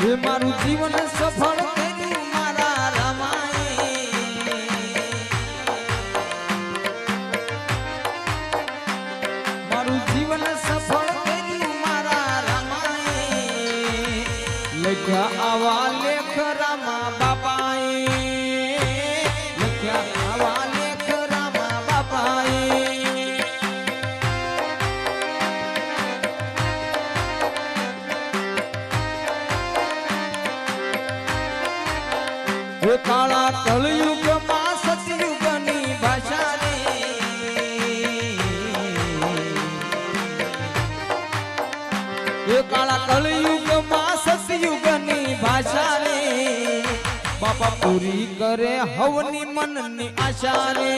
હે મારું જીવન સફળ કર્યું મારા રામાએ. મારું જીવન સફળ કર્યું મારા રામાએ. લખ્યા આવા લેખ રામા બાપ હે કાળા કળયુગમાં સતયુગની ભાષા એ કાળા કળયુગમાં સતયુગની ભાષા રે બાપા પૂરી કરે હવની મનની આશા રે